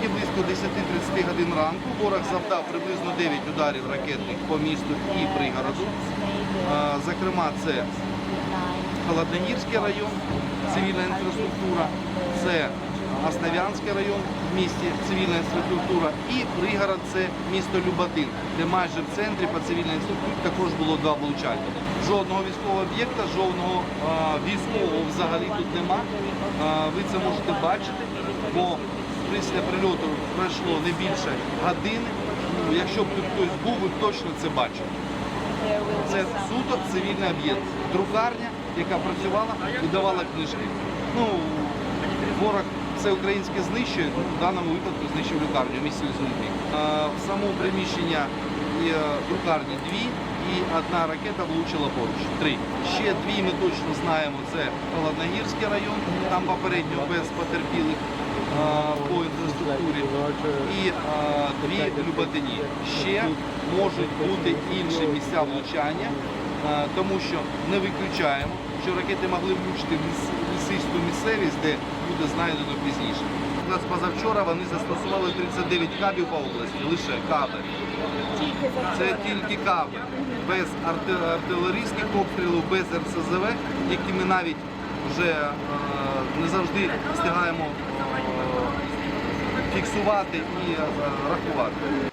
Сьогодні близько 10.30 годин ранку ворог завдав приблизно 9 ударів ракетних по місту і пригороду. Зокрема, це Холодногірський район, цивільна інфраструктура, це Основ'янський район в місті цивільна інфраструктура і пригород це місто Люботин, де майже в центрі по цивільній інфраструктурі також було два влучання. Жодного військового об'єкта, жодного військового взагалі тут нема. Ви це можете бачити, бо після прильоту пройшло не більше години. Ну, Якщо б тут хтось був, ви точно це бачили. Це суто цивільний об'єкт. Друкарня, яка працювала, видавала книжки. Ну, ворог все українське знищує, ну, в даному випадку знищив люкарню в місті Лізунки. В само приміщення друкарні дві і одна ракета влучила поруч. Три. Ще дві ми точно знаємо, це Холодногірський район, там попередньо без потерпілих а. І а, дві Люботині. Ще можуть бути інші місця влучання, а, тому що не виключаємо, що ракети могли влучити в ліс- лісисту місцевість, де буде знайдено пізніше. У нас позавчора вони застосували 39 кабів по області, лише каби. Це тільки каби, без артилерійських обстрілів, без РСЗВ, які ми навіть вже не завжди встигаємо фіксувати і е, рахувати.